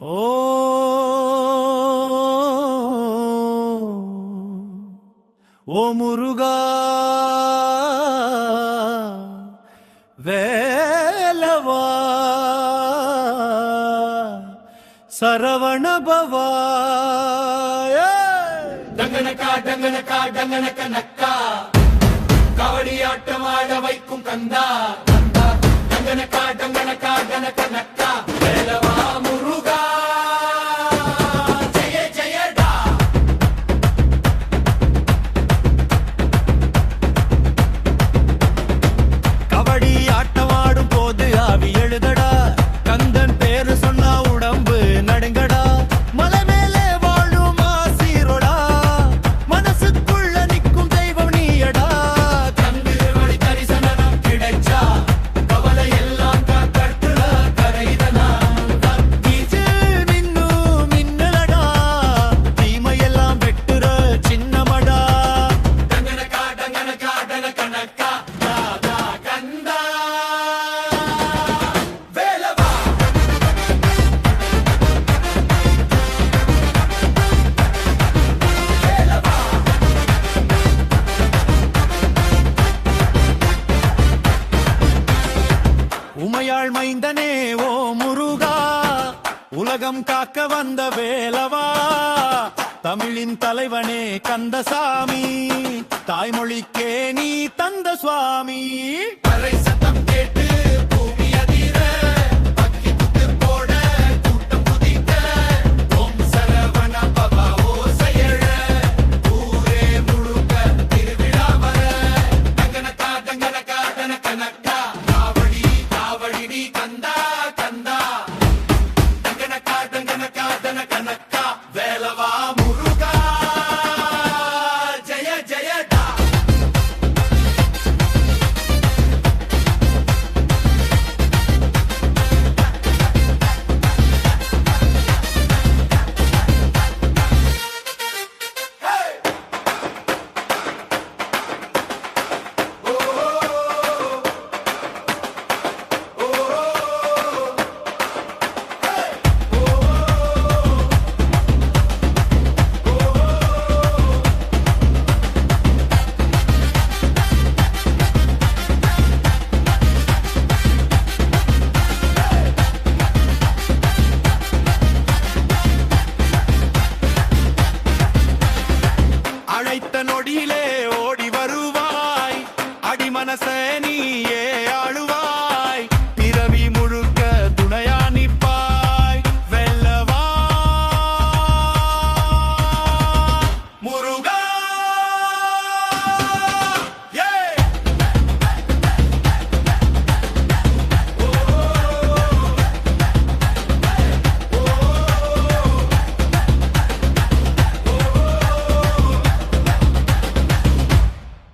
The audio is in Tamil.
ஓ ஓ முருகா வேலவா சரவண பவா டங்கனக்கா டங்கனக்கா டங்கனக்க நக்கா. கவடி ஆட்டம் ஆட வைக்கும் கந்தா. கந்தா டங்கனக்கா டங்கனக்கா டனக்க நக்கா. உலகம் காக்க வந்த வேலவா? தமிழின் தலைவனே கந்தசாமி. தாய்மொழிக்கே நீ தந்த சுவாமி. அரை சத்தம் கேட்டு நொடியிலே ஓடி வருவாய். அடிமனசே